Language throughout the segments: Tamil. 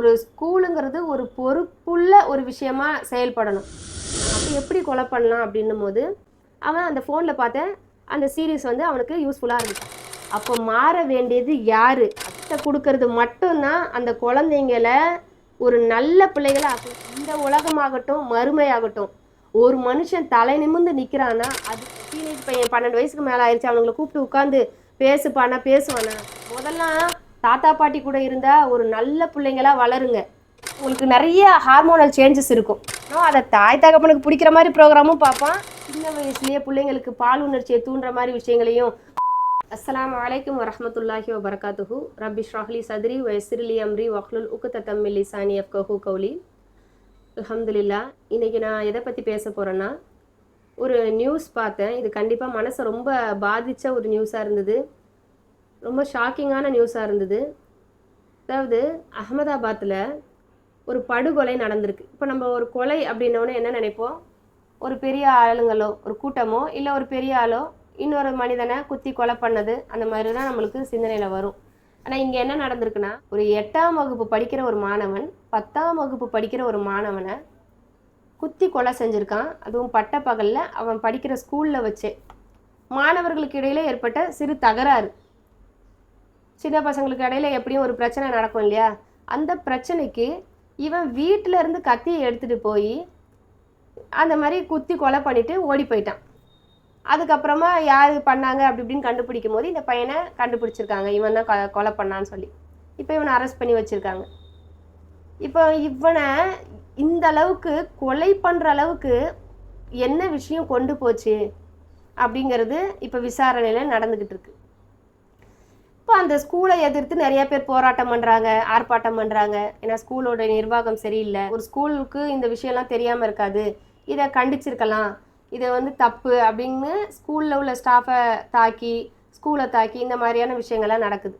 ஒரு ஸ்கூலுங்கிறது ஒரு பொறுப்புள்ள ஒரு விஷயமா செயல்படணும். அப்போ எப்படி கொலை பண்ணலாம் அப்படின்னும் போது அவன் அந்த ஃபோனில் பார்த்த அந்த சீரீஸ் வந்து அவனுக்கு யூஸ்ஃபுல்லாக இருந்துச்சு. அப்போ மாற வேண்டியது யார்? அத்தை கொடுக்கறது மட்டும்தான் அந்த குழந்தைங்கள ஒரு நல்ல பிள்ளைகளை ஆக்கும் இந்த உலகமாகட்டும் மறுமையாகட்டும். ஒரு மனுஷன் தலை நிமிர்ந்து நிற்கிறான்னா அது டீனேஜ் பையன் பன்னெண்டு வயசுக்கு மேலே ஆயிடுச்சு அவனுங்களை கூப்பிட்டு உட்காந்து பேசுப்பானா பேசுவானா? முதல்லாம் தாத்தா பாட்டி கூட இருந்தால் ஒரு நல்ல பிள்ளைங்களா வளருங்க. உங்களுக்கு நிறைய ஹார்மோனல் சேஞ்சஸ் இருக்கும். ஆனால் அதை தாய் தகப்பனுக்கு பிடிக்கிற மாதிரி ப்ரோக்ராமும் பார்ப்பான் சின்ன வயசுலேயே பிள்ளைங்களுக்கு பால் உணர்ச்சியை தூண்டுற மாதிரி விஷயங்களையும். அஸ்லாம் அலைக்கும் வரமத்துல்லாஹி வபரகாத்துஹு. ரபி ஷ்ராஹ்லி சத்ரி வயசிர்லி அம்ரி வஹ்லுல் உக்குத்தம் லிசானி அஃப்கஹு கௌலி. அலமதுல்லா இன்னைக்கு நான் எதை பற்றி பேச போகிறேன்னா ஒரு நியூஸ் பார்த்தேன். இது கண்டிப்பாக மனசை ரொம்ப பாதித்த ஒரு நியூஸாக இருந்தது. ரொம்ப ஷாக்கிங்கான நியூஸாக இருந்தது. அதாவது அகமதாபாத்தில் ஒரு படுகொலை நடந்திருக்கு. இப்போ நம்ம ஒரு கொலை அப்படின்னோடனே என்ன நினைப்போம்? ஒரு பெரிய ஆளுங்களோ ஒரு கூட்டமோ இல்லை ஒரு பெரிய ஆளோ இன்னொரு மனிதனை குத்தி கொலை பண்ணது அந்த மாதிரி தான் நம்மளுக்கு சிந்தனையில் வரும். ஆனால் இங்கே என்ன நடந்திருக்குன்னா ஒரு எட்டாம் வகுப்பு படிக்கிற ஒரு மாணவன் பத்தாம் வகுப்பு படிக்கிற ஒரு மாணவனை குத்தி கொலை செஞ்சுருக்கான். அதுவும் பட்ட பகலில் அவன் படிக்கிற ஸ்கூலில் வச்சே. மாணவர்களுக்கு இடையில ஏற்பட்ட சிறு தகராறு. சின்ன பசங்களுக்கு இடையில எப்படியும் ஒரு பிரச்சனை நடக்கும் இல்லையா? அந்த பிரச்சனைக்கு இவன் வீட்டில் இருந்து கத்தியை எடுத்துகிட்டு போய் அந்த மாதிரி குத்தி கொலை பண்ணிட்டு ஓடி போயிட்டான். அதுக்கப்புறமா யார் பண்ணாங்க அப்படி இப்படின்னு கண்டுபிடிக்கும் போது இந்த பையனை கண்டுபிடிச்சிருக்காங்க. இவன் தான் கொலை பண்ணான்னு சொல்லி. இப்போ இவனை அரெஸ்ட் பண்ணி வச்சுருக்காங்க. இப்போ இவனை இந்த அளவுக்கு கொலை பண்ணுற அளவுக்கு என்ன விஷயம் கொண்டு போச்சு அப்படிங்கிறது இப்போ விசாரணையில் நடந்துக்கிட்டு இருக்கு. இப்போ அந்த ஸ்கூலை எதிர்த்து நிறைய பேர் போராட்டம் பண்ணுறாங்க ஆர்ப்பாட்டம் பண்ணுறாங்க ஏன்னா ஸ்கூலோட நிர்வாகம் சரியில்லை. ஒரு ஸ்கூலுக்கு இந்த விஷயம்லாம் தெரியாமல் இருக்காது. இதை கண்டிச்சிருக்கலாம். இதை வந்து தப்பு அப்படின்னு ஸ்கூலில் உள்ள ஸ்டாஃபை தாக்கி ஸ்கூலை தாக்கி இந்த மாதிரியான விஷயங்கள்லாம் நடக்குது.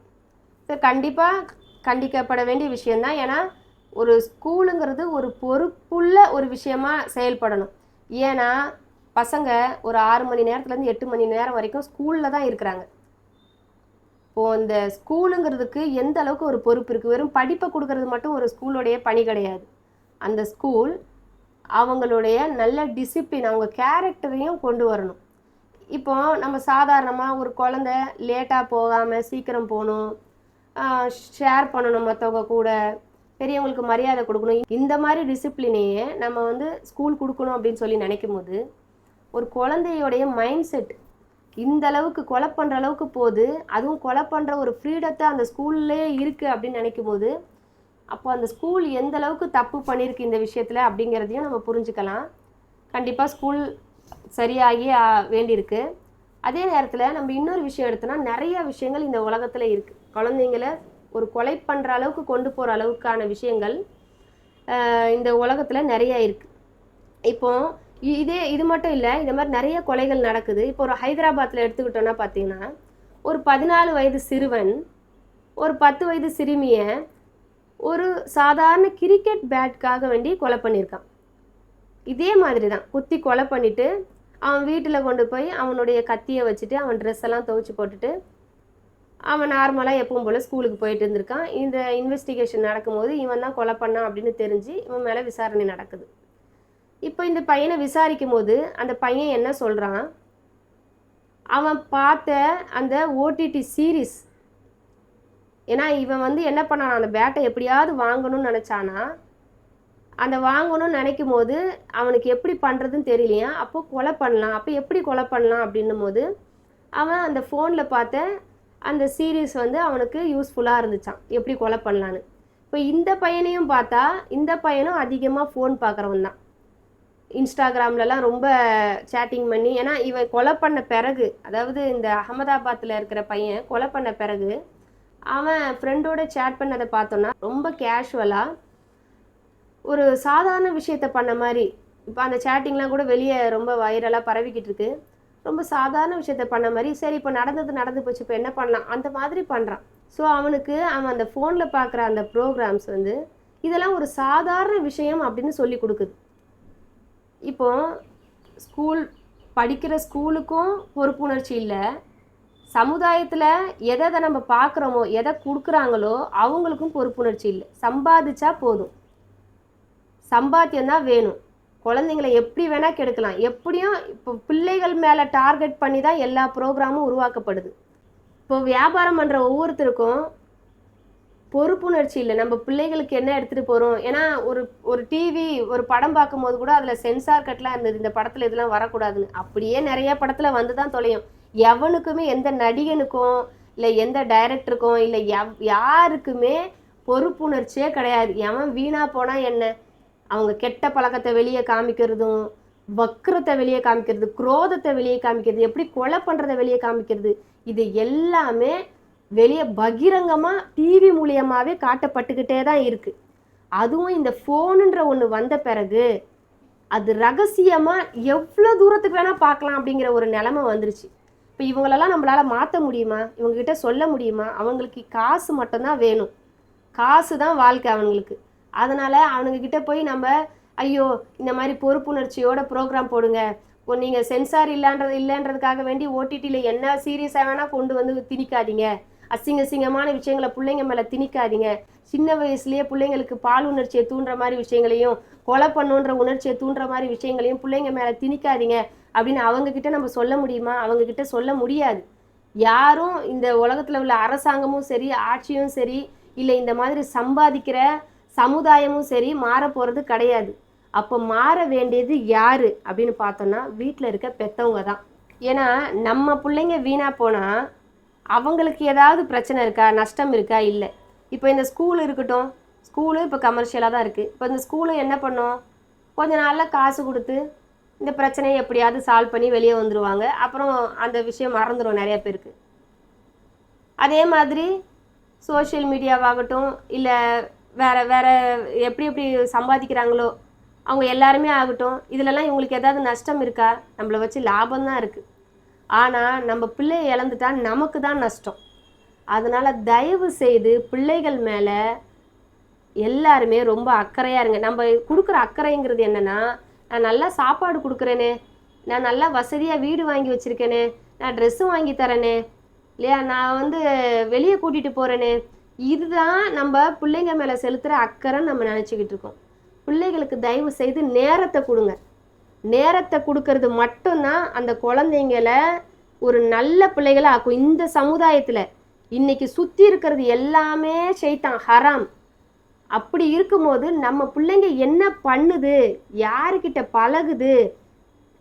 ஸோ கண்டிப்பாக கண்டிக்கப்பட வேண்டிய விஷயந்தான் ஏன்னா ஒரு ஸ்கூலுங்கிறது ஒரு பொறுப்புள்ள ஒரு விஷயமா செயல்படணும். ஏன்னா பசங்க ஒரு ஆறு மணி நேரத்துலேருந்து எட்டு மணி நேரம் வரைக்கும் ஸ்கூலில் தான் இருக்கிறாங்க. இப்போது இந்த ஸ்கூலுங்கிறதுக்கு எந்த அளவுக்கு ஒரு பொறுப்பு இருக்குது வெறும் படிப்பை கொடுக்கறது மட்டும் ஒரு ஸ்கூலோடைய பணி கிடையாது. அந்த ஸ்கூல் அவங்களுடைய நல்ல டிசிப்ளின் அவங்க கேரக்டரையும் கொண்டு வரணும். இப்போ நம்ம சாதாரணமாக ஒரு குழந்த லேட்டாக போகாமல் சீக்கிரம் போகணும். ஷேர் பண்ணணும் மற்றவங்க கூட. பெரியவங்களுக்கு மரியாதை கொடுக்கணும். இந்த மாதிரி டிசிப்ளினையே நம்ம வந்து ஸ்கூல் கொடுக்கணும் அப்படின்னு சொல்லி நினைக்கும் போது ஒரு குழந்தையோடைய மைண்ட் செட் இந்த அளவுக்கு கொலை பண்ணுற அளவுக்கு போகுது. அதுவும் கொலை பண்ணுற ஒரு ஃப்ரீடத்தை அந்த ஸ்கூல்லே இருக்குது அப்படின்னு நினைக்கும் போது அப்போ அந்த ஸ்கூல் எந்த அளவுக்கு தப்பு பண்ணியிருக்கு இந்த விஷயத்தில் அப்படிங்கிறதையும் நம்ம புரிஞ்சுக்கலாம். கண்டிப்பாக ஸ்கூல் சரியாகி வேண்டியிருக்கு. அதே நேரத்தில் நம்ம இன்னொரு விஷயம் எடுத்தோம்னா நிறைய விஷயங்கள் இந்த உலகத்தில் இருக்குது குழந்தைங்கள ஒரு கொலை பண்ணுற அளவுக்கு கொண்டு போகிற அளவுக்கான விஷயங்கள் இந்த உலகத்தில் நிறைய இருக்குது இப்போது இதே இது மட்டும் இல்லை இந்த மாதிரி நிறைய கொலைகள் நடக்குது. இப்போ ஒரு ஹைதராபாத்தில் எடுத்துக்கிட்டோன்னா பார்த்தீங்கன்னா ஒரு பதினாலு வயது சிறுவன் ஒரு பத்து வயது சிறுமியை ஒரு சாதாரண கிரிக்கெட் பேட்காக வேண்டி கொலை பண்ணியிருக்கான். இதே மாதிரி தான் குத்தி கொலை பண்ணிட்டு அவன் வீட்டில் கொண்டு போய் அவனுடைய கத்தியை வச்சுட்டு அவன் ட்ரெஸ் எல்லாம் துவைச்சி போட்டுட்டு அவன் நார்மலாக எப்பவும் போல் ஸ்கூலுக்கு போயிட்டு இருந்திருக்கான். இந்த இன்வெஸ்டிகேஷன் நடக்கும்போது இவன் தான் கொலை பண்ணான் அப்படின்னு தெரிஞ்சு இவன் மேலே விசாரணை நடக்குது. இப்போ இந்த பையனை விசாரிக்கும் போது அந்த பையன் என்ன சொல்கிறான் அவன் பார்த்த அந்த ஓடிடி சீரிஸ் ஏன்னா இவன் வந்து என்ன பண்ணான்? அந்த பேட்டை எப்படியாவது வாங்கணும்னு நினச்சானா? அந்த வாங்கணும்னு நினைக்கும் போது அவனுக்கு எப்படி பண்ணுறதுன்னு தெரியலையா? அப்போ கொலை பண்ணலாம். அப்போ எப்படி கொலை பண்ணலாம் அப்படின்னும் போது அவன் அந்த ஃபோனில் பார்த்த அந்த சீரீஸ் வந்து அவனுக்கு யூஸ்ஃபுல்லாக இருந்துச்சான் எப்படி கொலை பண்ணலான்னு. இப்போ இந்த பையனையும் பார்த்தா இந்த பையனும் அதிகமாக ஃபோன் பார்க்குறவன் தான் இன்ஸ்டாகிராம்லலாம் ரொம்ப சேட்டிங் பண்ணி ஏன்னா இவன் கொலை பண்ண பிறகு அதாவது இந்த அகமதாபாத்தில் இருக்கிற பையன் கொலை பண்ண பிறகு அவன் ஃப்ரெண்டோட சேட் பண்ணதை பார்த்தோன்னா ரொம்ப கேஷுவலாக ஒரு சாதாரண விஷயத்த பண்ண மாதிரி இப்போ அந்த சேட்டிங்லாம் கூட வெளியே ரொம்ப வைரலாக பரவிக்கிட்டு இருக்கு. ரொம்ப சாதாரண விஷயத்த பண்ண மாதிரி சரி இப்போ நடந்தது நடந்து போச்சு இப்போ என்ன பண்ணலாம்? அந்த மாதிரி பண்ணுறான் ஸோ அவனுக்கு அவன் அந்த ஃபோனில் பார்க்குற அந்த ப்ரோக்ராம்ஸ் வந்து இதெல்லாம் ஒரு சாதாரண விஷயம் அப்படின்னு சொல்லி கொடுக்குது. இப்போ ஸ்கூல் படிக்கிற ஸ்கூலுக்கும் பொறுப்புணர்ச்சி இல்லை. சமுதாயத்தில் எதை எதை நம்ம பார்க்குறோமோ எதை கொடுக்குறாங்களோ அவங்களுக்கும் பொறுப்புணர்ச்சி இல்லை. சம்பாதிச்சா போதும். சம்பாத்தியம் தான் வேணும். குழந்தைங்களை எப்படி வேணால் கெடுக்கலாம். எப்படியும் இப்போ பிள்ளைகள் மேலே டார்கெட் பண்ணி தான் எல்லா ப்ரோக்ராமும் உருவாக்கப்படுது. இப்போ வியாபாரம் பண்ணுற ஒவ்வொருத்தருக்கும் பொறுப்புணர்ச்சி இல்லை. நம்ம பிள்ளைகளுக்கு என்ன எடுத்துகிட்டு போகிறோம் ஏன்னா ஒரு ஒரு டிவி ஒரு படம் பார்க்கும்போது கூட அதில் சென்சார் கட்லாம் இருந்தது. இந்த படத்தில் இதெல்லாம் வரக்கூடாதுன்னு. அப்படியே நிறைய படத்தில் வந்து தான் தொலையும். எவனுக்குமே எந்த நடிகனுக்கும் இல்லை எந்த டைரக்டருக்கும் இல்லை எவ் யாருக்குமே பொறுப்புணர்ச்சியே கிடையாது. எவன் வீணாக போனால் என்ன? அவங்க கெட்ட பழக்கத்தை வெளியே காமிக்கிறதும் வக்கரத்தை வெளியே காமிக்கிறது குரோதத்தை வெளியே காமிக்கிறது எப்படி கொலை பண்ணுறதை வெளியே காமிக்கிறது இது எல்லாமே வெளியே பகிரங்கமாக டிவி மூலியமாகவே காட்டப்பட்டுக்கிட்டே தான் இருக்குது அதுவும் இந்த ஃபோனுன்ற ஒன்று வந்த பிறகு அது ரகசியமாக எவ்வளோ தூரத்துக்கு வேணால் பார்க்கலாம் அப்படிங்கிற ஒரு நிலமை வந்துருச்சு. இப்போ இவங்களெல்லாம் நம்மளால் மாற்ற முடியுமா? இவங்ககிட்ட சொல்ல முடியுமா? அவங்களுக்கு காசு மட்டும்தான் வேணும். காசு தான் வாழ்க்கை அவங்களுக்கு. அதனால் அவனுங்கக்கிட்ட போய் நம்ம ஐயோ இந்த மாதிரி பொறுப்புணர்ச்சியோட ப்ரோக்ராம் போடுங்க. இப்போ நீங்கள் சென்சார் இல்லைன்றது இல்லைன்றதுக்காக வேண்டி ஓடிடியில் என்ன சீரியஸாக வேணால் கொண்டு வந்து திணிக்காதீங்க. அசிங்க அசிங்கமான விஷயங்களை பிள்ளைங்க மேலே திணிக்காதீங்க. சின்ன வயசுலேயே பிள்ளைங்களுக்கு பால் உணர்ச்சியை தூண்டுற மாதிரி விஷயங்களையும் கொலை பண்ணுன்ற உணர்ச்சியை தூண்டுற மாதிரி விஷயங்களையும் பிள்ளைங்க மேலே திணிக்காதீங்க அப்படின்னு அவங்கக்கிட்ட நம்ம சொல்ல முடியுமா? அவங்கக்கிட்ட சொல்ல முடியாது. யாரும் இந்த உலகத்தில் உள்ள அரசாங்கமும் சரி ஆட்சியும் சரி இல்லை இந்த மாதிரி சம்பாதிக்கிற சமுதாயமும் சரி மாற போகிறது கிடையாது. அப்போ மாற வேண்டியது யாரு அப்படின்னு பார்த்தோன்னா வீட்டில் இருக்க பெற்றவங்க தான் ஏன்னா நம்ம பிள்ளைங்க வீணாக போனால் அவங்களுக்கு ஏதாவது பிரச்சனை இருக்கா நஷ்டம் இருக்கா? இல்லை. இப்போ இந்த ஸ்கூல் இருக்கட்டும். ஸ்கூலு இப்போ கமர்ஷியலாக தான் இருக்குது இப்போ இந்த ஸ்கூலு என்ன பண்ணோம்? கொஞ்ச நாளில் காசு கொடுத்து இந்த பிரச்சனையை எப்படியாவது சால்வ் பண்ணி வெளியே வந்துடுவாங்க அப்புறம் அந்த விஷயம் மறந்துடும் நிறைய பேருக்கு. அதே மாதிரி சோஷியல் மீடியாவாகட்டும் இல்லை வேறு வேறு எப்படி எப்படி சம்பாதிக்கிறாங்களோ அவங்க எல்லாருமே ஆகட்டும். இதிலெல்லாம் இவங்களுக்கு ஏதாவது நஷ்டம் இருக்கா? நம்மளை வச்சு லாபம் தான் இருக்குது ஆனால் நம்ம பிள்ளையை இழந்துட்டா நமக்கு தான் நஷ்டம். அதனால் தயவு செய்து பிள்ளைகள் மேலே எல்லாருமே ரொம்ப அக்கறையாக இருங்க. நம்ம கொடுக்குற அக்கறைங்கிறது என்னென்னா நான் நல்லா சாப்பாடு கொடுக்குறேனே நான் நல்லா வசதியாக வீடு வாங்கி வச்சுருக்கேனே நான் ட்ரெஸ்ஸு வாங்கி தரேனே இல்லையா? நான் வந்து வெளியே கூட்டிகிட்டு போகிறேனே இதுதான் நம்ம பிள்ளைங்க மேலே செலுத்துகிற அக்கறைன்னு நம்ம நினச்சிக்கிட்டு இருக்கோம். பிள்ளைகளுக்கு தயவு செய்து நேரத்தை கொடுங்க. நேரத்தை கொடுக்கறது மட்டும்தான் அந்த குழந்தைங்கள ஒரு நல்ல பிள்ளைகளை ஆக்கும். இந்த சமுதாயத்தில் இன்னைக்கு சுற்றி இருக்கிறது எல்லாமே செய்தான் ஹராம். அப்படி இருக்கும்போது நம்ம பிள்ளைங்க என்ன பண்ணுது? யாருக்கிட்ட பழகுது?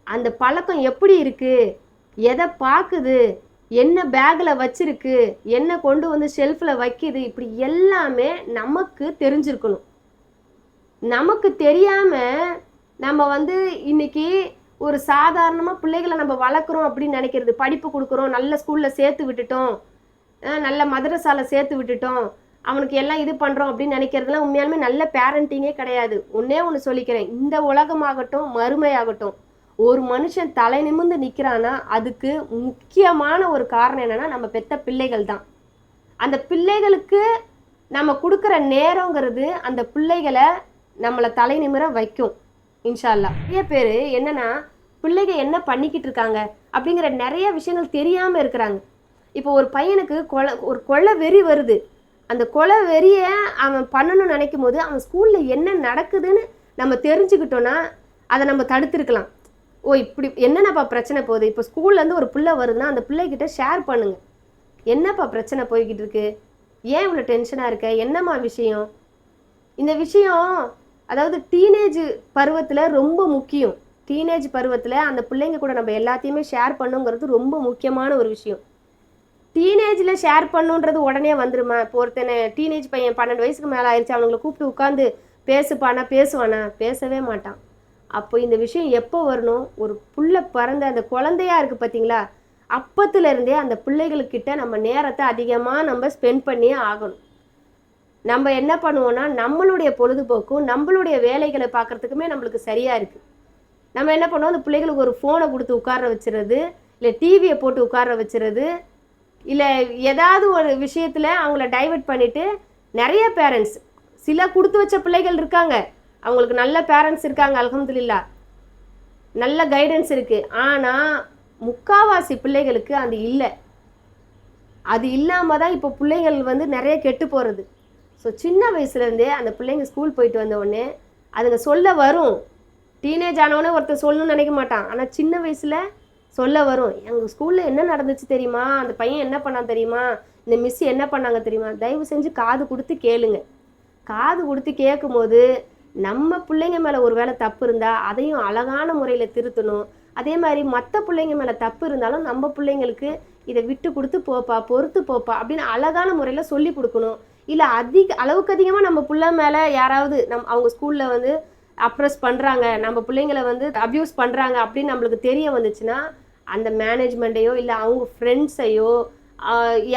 அந்த பழக்கம் எப்படி இருக்குது எதை பார்க்குது? என்ன பேக்கில் வச்சிருக்கு? என்ன கொண்டு வந்து ஷெல்ஃபில் வைக்குது? இப்படி எல்லாமே நமக்கு தெரிஞ்சிருக்கணும். நமக்கு தெரியாமல் நம்ம வந்து இன்னைக்கு ஒரு சாதாரணமாக பிள்ளைகளை நம்ம வளர்க்குறோம் அப்படின்னு நினைக்கிறது. படிப்பு கொடுக்குறோம் நல்ல ஸ்கூலில் சேர்த்து விட்டுட்டோம். நல்ல மதரசால சேர்த்து விட்டுட்டோம். அவனுக்கு எல்லாம் இது பண்ணுறோம் அப்படின்னு நினைக்கிறதுலாம் உண்மையாலுமே நல்ல பேரண்டிங்கே கிடையாது. ஒன்றே ஒன்று சொல்லிக்கிறேன். இந்த உலகமாகட்டும் மறுமையாகட்டும் ஒரு மனுஷன் தலை நிமிர்ந்து நிற்கிறான்னா அதுக்கு முக்கியமான ஒரு காரணம் என்னன்னா நம்ம பெத்த பிள்ளைகள் தான். அந்த பிள்ளைகளுக்கு நம்ம கொடுக்குற நேரங்கிறது அந்த பிள்ளைகளை நம்மளை தலை நிமிர வைக்கும். இன்ஷால்லா நிறைய பேர் என்னன்னா பிள்ளைங்க என்ன பண்ணிக்கிட்டு இருக்காங்க அப்படிங்கிற நிறைய விஷயங்கள் தெரியாமல் இருக்கிறாங்க. இப்போ ஒரு பையனுக்கு கொலை ஒரு கொலை வெறி வருது. அந்த கொலை வெறியை அவன் பண்ணணும்னு நினைக்கும் போது அவன் ஸ்கூலில் என்ன நடக்குதுன்னு நம்ம தெரிஞ்சுக்கிட்டோன்னா அதை நம்ம தடுத்துருக்கலாம். ஓ இப்படி என்னென்னப்பா பிரச்சனை போகுது? இப்போ ஸ்கூல்லேருந்து ஒரு பிள்ளை வருதுன்னா அந்த பிள்ளைகிட்ட ஷேர் பண்ணுங்க. என்னப்பா பிரச்சனை போய்கிட்டு இருக்கு? ஏன் இவ்வளோ டென்ஷனாக இருக்க? என்னம்மா விஷயம்? இந்த விஷயம் அதாவது டீனேஜ் பருவத்தில் ரொம்ப முக்கியம். டீனேஜ் பருவத்தில் அந்த பிள்ளைங்க கூட நம்ம எல்லாத்தையுமே ஷேர் பண்ணுங்கிறது ரொம்ப முக்கியமான ஒரு விஷயம். டீனேஜில் ஷேர் பண்ணுன்றது உடனே வந்துருமா? இப்போ ஒருத்தனை டீனேஜ் பையன் பன்னெண்டு வயசுக்கு மேலே ஆயிடுச்சு அவங்கள கூப்பிட்டு உட்காந்து பேசுப்பானா பேசுவானா? பேசவே மாட்டான். அப்போ இந்த விஷயம் எப்போ வரணும்? ஒரு புள்ள பிறந்த அந்த குழந்தையா இருக்குது பார்த்தீங்களா அப்பத்துலேருந்தே அந்த பிள்ளைகளுக்கிட்ட நம்ம நேரத்தை அதிகமாக நம்ம ஸ்பெண்ட் பண்ணியே ஆகணும். நம்ம என்ன பண்ணுவோம்னா நம்மளுடைய பொழுதுபோக்கும் நம்மளுடைய வேலைகளை பார்க்கறதுக்குமே நம்மளுக்கு சரியாக இருக்குது நம்ம என்ன பண்ணுவோம்? அந்த பிள்ளைகளுக்கு ஒரு ஃபோனை கொடுத்து உட்கார வச்சுறது இல்லை டிவியை போட்டு உட்கார வச்சுறது இல்லை ஏதாவது ஒரு விஷயத்தில் அவங்கள டைவர்ட் பண்ணிவிட்டு நிறைய பேரண்ட்ஸ் சில கொடுத்து வச்ச பிள்ளைகள் இருக்காங்க. அவங்களுக்கு நல்ல பேரண்ட்ஸ் இருக்காங்க அல்ஹம்துலில்லாஹ் நல்ல கைடன்ஸ் இருக்குது ஆனால் முக்காவாசி பிள்ளைகளுக்கு அது இல்லை. அது இல்லாமல் தான் இப்போ பிள்ளைகள் வந்து நிறைய கெட்டு போகிறது ஸோ சின்ன வயசுலேருந்தே அந்த பிள்ளைங்க ஸ்கூல் போயிட்டு வந்த உடனே அதுங்க சொல்ல வரும். டீனேஜ் ஆனவொடனே ஒருத்தர் சொல்லணும்னு நினைக்க மாட்டான். ஆனால் சின்ன வயசில் சொல்ல வரும். எங்கள் ஸ்கூலில் என்ன நடந்துச்சு தெரியுமா? அந்த பையன் என்ன பண்ணான் தெரியுமா? இந்த மிஸ் என்ன பண்ணாங்க தெரியுமா? தயவு செஞ்சு காது கொடுத்து கேளுங்க. காது கொடுத்து கேட்கும்போது நம்ம பிள்ளைங்க மேலே ஒரு வேளை தப்பு இருந்தால் அதையும் அழகான முறையில் திருத்தணும். அதே மாதிரி மற்ற பிள்ளைங்க மேலே தப்பு இருந்தாலும் நம்ம பிள்ளைங்களுக்கு இதை விட்டு கொடுத்து போப்பா பொறுத்து போப்பா அப்படின்னு அழகான முறையில் சொல்லி கொடுக்கணும். இல்லை அதிக அளவுக்கு அதிகமாக நம்ம பிள்ளை மேலே யாராவது நம் அவங்க ஸ்கூலில் வந்து அப்ரெஸ் பண்ணுறாங்க நம்ம பிள்ளைங்களை வந்து அப்யூஸ் பண்ணுறாங்க அப்படின்னு நம்மளுக்கு தெரிய வந்துச்சுன்னா அந்த மேனேஜ்மெண்ட்டையோ இல்லை அவங்க ஃப்ரெண்ட்ஸையோ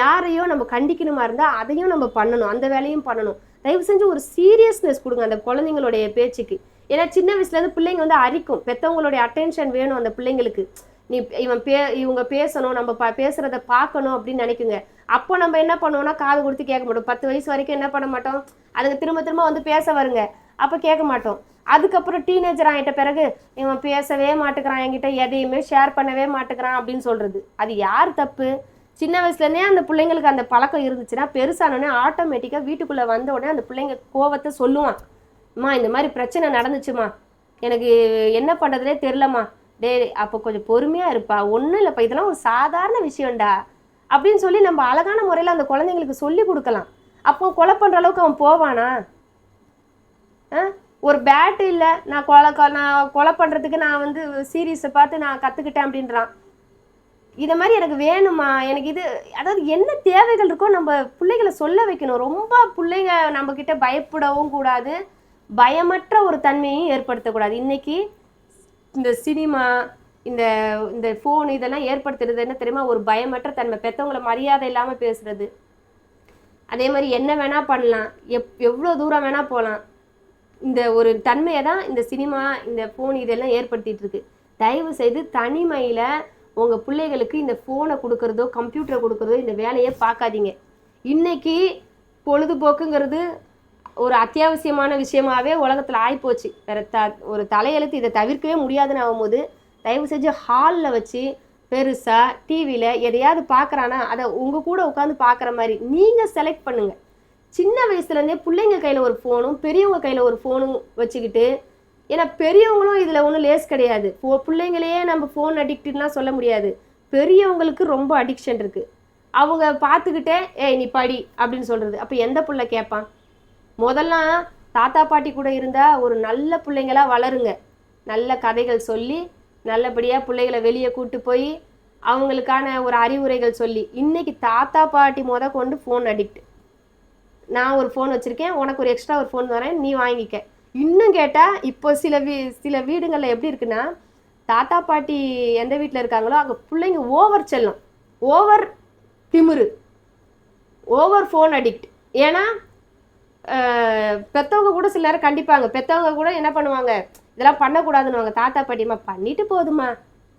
யாரையோ நம்ம கண்டிக்கணுமா இருந்தால் அதையும் நம்ம பண்ணணும் அந்த வேலையும் பண்ணணும். தயவு செஞ்சு ஒரு சீரியஸ்னஸ் கொடுங்க அந்த குழந்தைங்களுடைய பேச்சுக்கு. ஏன்னா சின்ன வயசுலேருந்து பிள்ளைங்க வந்து அரிக்கும். பெற்றவங்களுடைய அட்டென்ஷன் வேணும் அந்த பிள்ளைங்களுக்கு. நீ இவன் பே இவங்க பேசணும் நம்ம ப பேசுகிறத பார்க்கணும் அப்படின்னு நினைக்குங்க. அப்போ நம்ம என்ன பண்ணுவோம்னா காது கொடுத்து கேட்க மாட்டோம். பத்து வயசு வரைக்கும் என்ன பண்ண மாட்டோம்? அதுங்க திரும்ப திரும்ப வந்து பேச வருங்க. அப்போ கேட்க மாட்டோம். அதுக்கப்புறம் டீனேஜர் ஆகிட்ட பிறகு இவன் பேசவே மாட்டேங்கிறான் என்கிட்ட எதையுமே ஷேர் பண்ணவே மாட்டேங்கிறான் அப்படின்னு சொல்கிறது அது யார் தப்பு? சின்ன வயசுலேருந்தே அந்த பிள்ளைங்களுக்கு அந்த பழக்கம் இருந்துச்சுன்னா பெருசானோடனே ஆட்டோமேட்டிக்காக வீட்டுக்குள்ளே வந்த உடனே அந்த பிள்ளைங்க கோவத்தை சொல்லுவான். அம்மா இந்த மாதிரி பிரச்சனை நடந்துச்சுமா? எனக்கு என்ன பண்ணுறதுனே தெரிலம்மா டே அப்போ கொஞ்சம் பொறுமையாக இருப்பா. ஒன்றும் இல்லைப்பா இதெல்லாம் ஒரு சாதாரண விஷயம்டா. அப்படின்னு சொல்லி நம்ம அழகான முறையில் அந்த குழந்தைங்களுக்கு சொல்லி கொடுக்கலாம். அப்போ கொலை பண்ணுற அளவுக்கு அவன் போவானா? ஆ? ஒரு பேட் இல்லை நான் கொலை நான் கொலை பண்ணுறதுக்கு நான் வந்து சீரீஸை பார்த்து நான் கற்றுக்கிட்டேன் அப்படின்றான். இதை மாதிரி எனக்கு வேணுமா? எனக்கு இது அதாவது என்ன தேவைகள் இருக்கோ நம்ம பிள்ளைகளை சொல்ல வைக்கணும். ரொம்ப பிள்ளைங்க நம்மக்கிட்ட பயப்படவும் கூடாது. பயமற்ற ஒரு தன்மையும் ஏற்படுத்தக்கூடாது. இன்றைக்கி இந்த சினிமா இந்த இந்த ஃபோன் இதெல்லாம் ஏற்படுத்துறது என்ன தெரியுமா? ஒரு பயமற்ற தன்மை. பெற்றவங்கள மரியாதை இல்லாமல் பேசுறது. அதே மாதிரி என்ன வேணால் பண்ணலாம். எப் எவ்வளோ தூரம் வேணால் போகலாம். இந்த ஒரு தன்மையை தான் இந்த சினிமா இந்த ஃபோன் இதெல்லாம் ஏற்படுத்திகிட்டு இருக்கு. தயவு செய்து தனிமையில் உங்கள் பிள்ளைகளுக்கு இந்த ஃபோனை கொடுக்குறதோ கம்ப்யூட்டரை கொடுக்குறதோ இந்த வேலையை பார்க்காதீங்க. இன்றைக்கி பொழுதுபோக்குங்கிறது ஒரு அத்தியாவசியமான விஷயமாவே உலகத்தில் ஆகிப்போச்சு வேற த ஒரு தலையெழுத்து இதை தவிர்க்கவே முடியாதுன்னு ஆகும்போது தயவு செஞ்சு ஹாலில் வச்சு பெருசாக டிவியில் எதையாவது பார்க்குறானா அதை உங்கள் கூட உட்காந்து பார்க்குற மாதிரி நீங்கள் செலக்ட் பண்ணுங்கள் சின்ன வயசுலேருந்தே பிள்ளைங்க கையில் ஒரு ஃபோனும் பெரியவங்க கையில் ஒரு ஃபோனும் வச்சுக்கிட்டு ஏன்னா பெரியவங்களும் இதில் ஒன்றும் லேஸ் கிடையாது. ஃபோ பிள்ளைங்களையே நம்ம ஃபோன் அடிக்டட்லாம் சொல்ல முடியாது. பெரியவங்களுக்கு ரொம்ப அடிக்ஷன் இருக்குது அவங்க பார்த்துக்கிட்டே ஏய் நீ படி அப்படின்னு சொல்கிறது அப்போ எந்த பிள்ளை கேட்பான்? முதல்லாம் தாத்தா பாட்டி கூட இருந்தால் ஒரு நல்ல பிள்ளைங்களா வளருங்க. நல்ல கதைகள் சொல்லி நல்லபடியாக பிள்ளைகளை வெளியே கூட்டு போய் அவங்களுக்கான ஒரு அறிவுரைகள் சொல்லி. இன்றைக்கி தாத்தா பாட்டி முத கொண்டு ஃபோன் அடிக்ட் நான் ஒரு ஃபோன் வச்சுருக்கேன் உனக்கு ஒரு எக்ஸ்ட்ரா ஒரு ஃபோன் வரேன் நீ வாங்கிக்க. இன்னும் கேட்டால் இப்போ சில வீ சில வீடுகளில் எப்படி இருக்குன்னா தாத்தா பாட்டி எந்த வீட்டில் இருக்காங்களோ அங்கே பிள்ளைங்க ஓவர் செல்லும். ஓவர் திமிரு. ஓவர் ஃபோன் அடிக்ட் ஏன்னா பெற்றவங்க பெத்தவங்க கூட சில நேரம் கண்டிப்பாங்க. பெத்தவங்க கூட என்ன பண்ணுவாங்க? இதெல்லாம் பண்ணக்கூடாதுன்னுவாங்க. தாத்தா பாட்டியம்மா பண்ணிட்டு போதுமா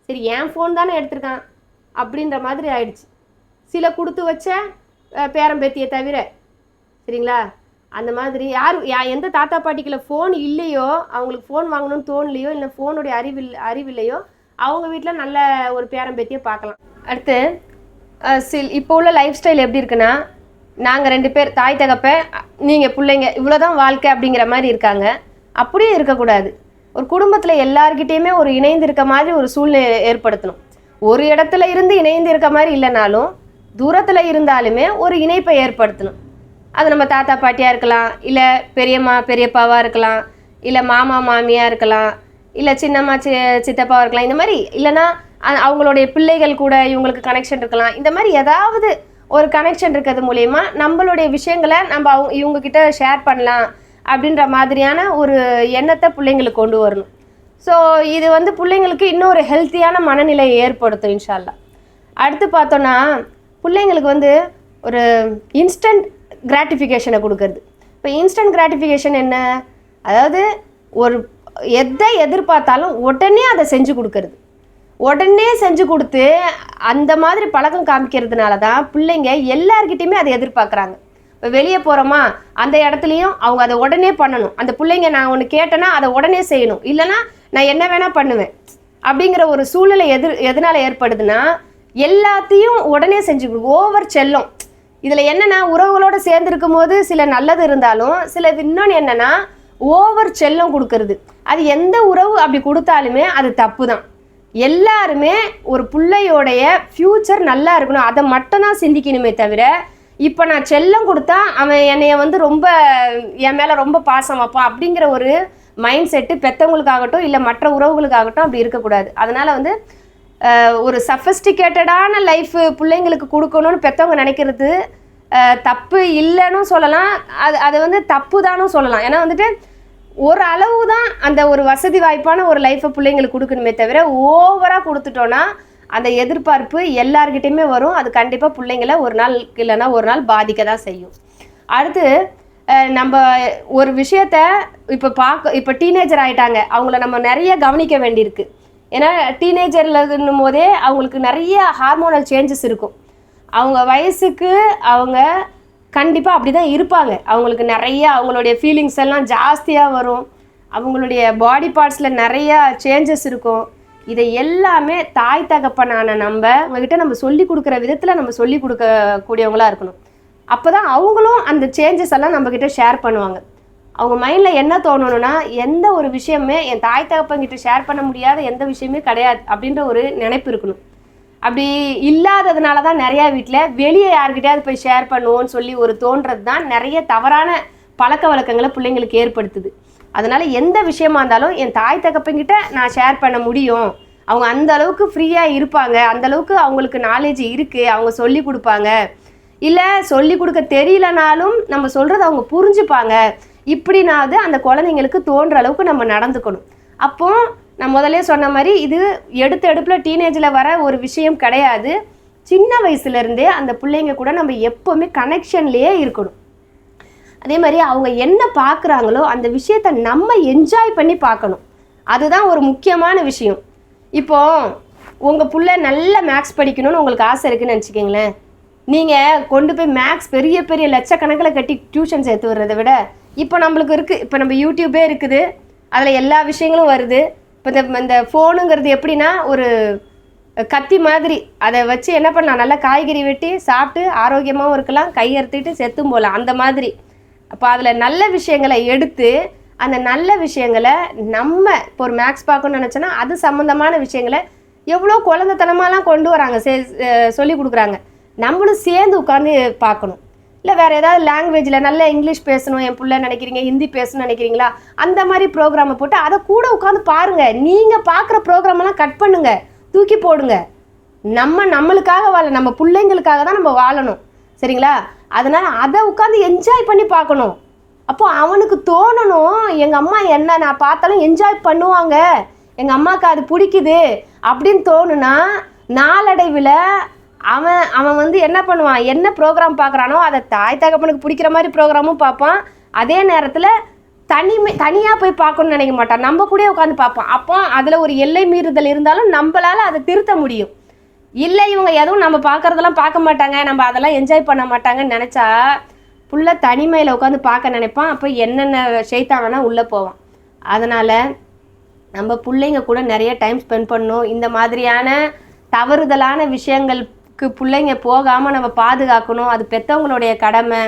சரி என் ஃபோன் தானே எடுத்திருக்கான். அப்படின்ற மாதிரி ஆயிடுச்சு. சில கொடுத்து வச்ச பேரம்பேத்தியை தவிர சரிங்களா? அந்த மாதிரி யார் யா எந்த தாத்தா பாட்டிக்குள்ள ஃபோன் இல்லையோ அவங்களுக்கு ஃபோன் வாங்கணும்னு தோணலையோ இல்லை ஃபோனுடைய அறிவில் அறிவில்லையோ அவங்க வீட்டில் நல்ல ஒரு பேரம்பேத்தியை பார்க்கலாம். அடுத்து சில் இப்போ உள்ள லைஃப் ஸ்டைல் எப்படி இருக்குன்னா நாங்கள் ரெண்டு பேர் தாய் தகப்ப நீங்கள் பிள்ளைங்க இவ்வளோதான் வாழ்க்கை அப்படிங்கிற மாதிரி இருக்காங்க. அப்படியே இருக்கக்கூடாது. ஒரு குடும்பத்தில் எல்லார்கிட்டேயுமே ஒரு இணைந்து இருக்க மாதிரி ஒரு சூழ்நிலை ஏற்படுத்தணும். ஒரு இடத்துல இருந்து இணைந்து இருக்க மாதிரி இல்லைனாலும் தூரத்தில் இருந்தாலுமே ஒரு இணைப்பை ஏற்படுத்தணும். அது நம்ம தாத்தா பாட்டியாக இருக்கலாம் இல்லை பெரியம்மா பெரியப்பாவாக இருக்கலாம் இல்லை மாமா மாமியாக இருக்கலாம் இல்லை சின்னம்மா சி சித்தப்பாவாக இருக்கலாம். இந்த மாதிரி இல்லைன்னா அவங்களுடைய பிள்ளைகள் கூட இவங்களுக்கு கனெக்ஷன் இருக்கலாம். இந்த மாதிரி ஏதாவது ஒரு கனெக்ஷன் இருக்கிறது மூலயமா நம்மளுடைய விஷயங்களை நம்ம அவங்க இவங்க கிட்ட ஷேர் பண்ணலாம் அப்படின்ற மாதிரியான ஒரு எண்ணத்தை பிள்ளைங்களுக்கு கொண்டு வரணும். ஸோ இது வந்து பிள்ளைங்களுக்கு இன்னும் ஒரு ஹெல்த்தியான மனநிலையை ஏற்படுத்தும் இன்ஷால்லா அடுத்து பார்த்தோன்னா பிள்ளைங்களுக்கு வந்து ஒரு இன்ஸ்டன்ட் கிராட்டிஃபிகேஷனை கொடுக்கறது. இப்போ இன்ஸ்டன்ட் கிராட்டிஃபிகேஷன் என்ன? அதாவது ஒரு எதை எதிர்பார்த்தாலும் உடனே அதை செஞ்சு கொடுக்கறது. உடனே செஞ்சு கொடுத்து அந்த மாதிரி பழக்கம் காமிக்கிறதுனால தான் பிள்ளைங்க எல்லார்கிட்டயுமே அதை எதிர்பார்க்குறாங்க. இப்போ வெளியே போகிறோமா அந்த இடத்துலையும் அவங்க அதை உடனே பண்ணணும். அந்த பிள்ளைங்க நான் ஒன்று கேட்டேன்னா அதை உடனே செய்யணும். இல்லைன்னா நான் என்ன வேணால் பண்ணுவேன். அப்படிங்கிற ஒரு சூழ்நிலை எதிர் எதனால் ஏற்படுதுன்னா எல்லாத்தையும் உடனே செஞ்சு ஓவர் செல்லம். இதில் என்னென்னா உறவுகளோடு சேர்ந்துருக்கும் போது சில நல்லது இருந்தாலும் சில இன்னொன்று என்னென்னா ஓவர் செல்லம் கொடுக்கறது. அது எந்த உறவு அப்படி கொடுத்தாலுமே அது தப்பு தான் எல்லாருமே ஒரு பிள்ளையோடைய ஃப்யூச்சர் நல்லா இருக்கணும். அதை மட்டும்தான் சிந்திக்கணுமே தவிர இப்போ நான் செல்லம் கொடுத்தா அவன் என்னைய வந்து ரொம்ப என் மேலே ரொம்ப பாசம் வைப்பான் அப்படிங்கிற ஒரு மைண்ட் செட்டு பெற்றவங்களுக்காகட்டும் இல்லை மற்ற உறவுகளுக்காகட்டும் அப்படி இருக்கக்கூடாது. அதனால் வந்து ஒரு சஃபஸ்டிகேட்டடான லைஃப் பிள்ளைங்களுக்கு கொடுக்கணும்னு பெற்றவங்க நினைக்கிறது தப்பு இல்லைன்னு சொல்லலாம். அது அது வந்து தப்பு தானும் சொல்லலாம். ஏன்னா வந்துட்டு ஒரு அளவு தான் அந்த ஒரு வசதி வாய்ப்பான ஒரு லைஃப்பை பிள்ளைங்களுக்கு கொடுக்கணுமே தவிர ஓவராக கொடுத்துட்டோன்னா அந்த எதிர்பார்ப்பு எல்லார்கிட்டயுமே வரும். அது கண்டிப்பாக பிள்ளைங்கள ஒரு நாள் இல்லைன்னா ஒரு நாள் பாதிக்க தான் செய்யும். அடுத்து நம்ம ஒரு விஷயத்த இப்போ பார்க்க இப்போ டீனேஜர் ஆகிட்டாங்க அவங்கள நம்ம நிறைய கவனிக்க வேண்டியிருக்கு. ஏன்னா டீனேஜர்லன்னும் போதே அவங்களுக்கு நிறைய ஹார்மோனல் சேஞ்சஸ் இருக்கும். அவங்க வயசுக்கு அவங்க கண்டிப்பாக அப்படி தான் இருப்பாங்க. அவங்களுக்கு நிறைய அவங்களுடைய ஃபீலிங்ஸ் எல்லாம் ஜாஸ்தியாக வரும். அவங்களுடைய பாடி பார்ட்ஸில் நிறையா சேஞ்சஸ் இருக்கும். இதை எல்லாமே தாய் தகப்பனான நம்ம அவங்ககிட்ட நம்ம சொல்லி கொடுக்குற விதத்தில் நம்ம சொல்லி கொடுக்கக்கூடியவங்களாக இருக்கணும். அப்போ தான் அவங்களும் அந்த சேஞ்சஸ் எல்லாம் நம்மக்கிட்ட ஷேர் பண்ணுவாங்க. அவங்க மைண்டில் என்ன தோணணும்னா எந்த ஒரு விஷயமே என் தாய் தகப்பங்கிட்ட ஷேர் பண்ண முடியாத எந்த விஷயமே கிடையாது அப்படின்ற ஒரு நினைப்பு இருக்கணும். அப்படி இல்லாததுனால தான் நிறையா வீட்டில் வெளியே யார்கிட்டயாவது போய் ஷேர் பண்ணுவோம்னு சொல்லி ஒரு தோன்றது தான் நிறைய தவறான பழக்க வழக்கங்களை பிள்ளைங்களுக்கு ஏற்படுத்துது. அதனால் எந்த விஷயமா இருந்தாலும் என் தாய் தகப்பங்கிட்ட நான் ஷேர் பண்ண முடியும். அவங்க அந்த அளவுக்கு ஃப்ரீயாக இருப்பாங்க. அந்த அளவுக்கு அவங்களுக்கு நாலேஜ் இருக்குது அவங்க சொல்லி கொடுப்பாங்க. இல்லை சொல்லி கொடுக்க தெரியலனாலும் நம்ம சொல்கிறத அவங்க புரிஞ்சுப்பாங்க. இப்படினாவது அந்த குழந்தைங்களுக்கு தோன்ற அளவுக்கு நம்ம நடந்துக்கணும். அப்போது நான் முதல்ல சொன்ன மாதிரி இது எடுத்த எடுப்பில் டீனேஜில் வர ஒரு விஷயம் கிடையாது. சின்ன வயசுலேருந்தே அந்த பிள்ளைங்க கூட நம்ம எப்போவுமே கனெக்ஷன்லேயே இருக்கணும். அதே மாதிரி அவங்க என்ன பார்க்குறாங்களோ அந்த விஷயத்த நம்ம என்ஜாய் பண்ணி பார்க்கணும் அதுதான் ஒரு முக்கியமான விஷயம். இப்போ உங்கள் புள்ள நல்ல மேக்ஸ் படிக்கணும்னு உங்களுக்கு ஆசை இருக்குன்னு நினச்சிக்கிங்களேன். நீங்கள் கொண்டு போய் மேக்ஸ் பெரிய பெரிய லட்சக்கணக்கில் கட்டி டியூஷன் சேர்த்து வர்றதை விட இப்போ நம்மளுக்கு இருக்குது இப்போ நம்ம யூடியூபே இருக்குது. அதில் எல்லா விஷயங்களும் வருது. இப்போ இந்த இந்த ஃபோனுங்கிறது எப்படின்னா ஒரு கத்தி மாதிரி. அதை வச்சு என்ன பண்ணலாம்? நல்லா காய்கறி வெட்டி சாப்பிட்டு ஆரோக்கியமாகவும் இருக்கலாம். கையறுத்துட்டு செத்தும் போகலாம். அந்த மாதிரி. அப்போ அதில் நல்ல விஷயங்களை எடுத்து அந்த நல்ல விஷயங்களை நம்ம இப்போ ஒரு மேக்ஸ் பார்க்கணும்னு நினச்சோன்னா அது சம்மந்தமான விஷயங்களை எவ்வளோ குழந்தைத்தனமாலாம் கொண்டு வராங்க. சே சொல்லி கொடுக்குறாங்க. நம்மளும் சேர்ந்து உட்காந்து பார்க்கணும். இல்லை வேறு ஏதாவது லாங்குவேஜில் நல்ல இங்கிலீஷ் பேசணும் என் பிள்ளை நினைக்கிறீங்க ஹிந்தி பேசணும்னு நினைக்கிறீங்களா? அந்த மாதிரி ப்ரோக்ராமை போட்டு அதை கூட உட்காந்து பாருங்கள் நீங்கள் பார்க்குற ப்ரோக்ராமெல்லாம் கட் பண்ணுங்க. தூக்கி போடுங்க. நம்ம நம்மளுக்காக வாழ நம்ம பிள்ளைங்களுக்காக தான் நம்ம வாழணும். சரிங்களா? அதனால் அதை உட்காந்து என்ஜாய் பண்ணி பார்க்கணும். அப்போ அவனுக்கு தோணணும் எங்கள் அம்மா என்ன நான் பார்த்தாலும் என்ஜாய் பண்ணுவாங்க. எங்கள் அம்மாவுக்கு அது பிடிக்குது அப்படின்னு தோணுனா நாளடைவில் அவன் அவன் வந்து என்ன பண்ணுவான்? என்ன ப்ரோக்ராம் பார்க்குறானோ அதை தாய் தகப்பனுக்கு பிடிக்கிற மாதிரி ப்ரோக்ராமும் பார்ப்பான். அதே நேரத்தில் தனிமை தனியாக போய் பார்க்கணும்னு நினைக்க மாட்டான். நம்ம கூட உட்காந்து பார்ப்பான். அப்போ அதில் ஒரு எல்லை மீறுதல் இருந்தாலும் நம்மளால் அதை திருத்த முடியும். இல்லை இவங்க எதுவும் நம்ம பார்க்குறதெல்லாம் பார்க்க மாட்டாங்க. நம்ம அதெல்லாம் என்ஜாய் பண்ண மாட்டாங்கன்னு நினச்சா ஃபுல்லாக தனிமையில் உட்காந்து பார்க்க நினைப்பான். அப்போ என்னென்ன செய்தாங்கன்னா உள்ளே போவான். அதனால் நம்ம பிள்ளைங்க கூட நிறைய டைம் ஸ்பெண்ட் பண்ணணும். இந்த மாதிரியான தவறுதலான விஷயங்கள் க்கு பிள்ளைங்க போகாமல் நம்ம பாதுகாக்கணும். அது பெற்றவங்களுடைய கடமை.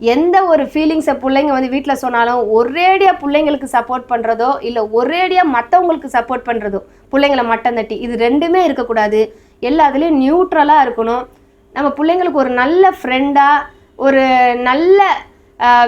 எந்த ஒரு ஃபீலிங்ஸை பிள்ளைங்க வந்து வீட்டில் சொன்னாலும் ஒரேடியாக பிள்ளைங்களுக்கு சப்போர்ட் பண்ணுறதோ இல்லை ஒரேடியாக மற்றவங்களுக்கு சப்போர்ட் பண்ணுறதோ பிள்ளைங்களை மட்டம் தட்டி. இது ரெண்டுமே இருக்கக்கூடாது. எல்லாத்துலேயும் நியூட்ரலாக இருக்கணும். நம்ம பிள்ளைங்களுக்கு ஒரு நல்ல ஃப்ரெண்டாக ஒரு நல்ல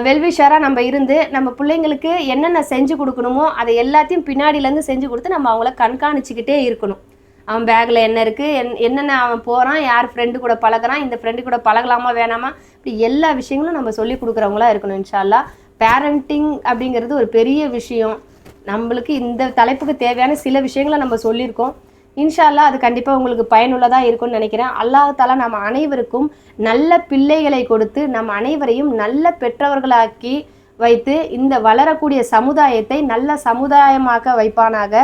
வெல்விஷராக நம்ம இருந்து நம்ம பிள்ளைங்களுக்கு என்னென்ன செஞ்சு கொடுக்கணுமோ அதை எல்லாத்தையும் பின்னாடியிலேருந்து செஞ்சு கொடுத்து நம்ம அவங்கள கண்காணிச்சிக்கிட்டே இருக்கணும். அவன் பேக்கில் என்ன இருக்குது என் என்னென்ன அவன் போகிறான் யார் ஃப்ரெண்டு கூட பழகுறான்? இந்த ஃப்ரெண்டு கூட பழகலாமா வேணாமா? இப்படி எல்லா விஷயங்களும் நம்ம சொல்லி கொடுக்குறவங்களா இருக்கணும் இன்ஷால்லா பேரண்டிங் அப்படிங்கிறது ஒரு பெரிய விஷயம். நம்மளுக்கு இந்த தலைப்புக்கு தேவையான சில விஷயங்களை நம்ம சொல்லியிருக்கோம். இன்ஷால்லா அது கண்டிப்பாக உங்களுக்கு பயனுள்ளதாக இருக்கும்னு நினைக்கிறேன். அல்லாஹால நம்ம அனைவருக்கும் நல்ல பிள்ளைகளை கொடுத்து நம் அனைவரையும் நல்ல பெற்றவர்களாக்கி வைத்து இந்த வளரக்கூடிய சமுதாயத்தை நல்ல சமுதாயமாக்க வைப்பானாக.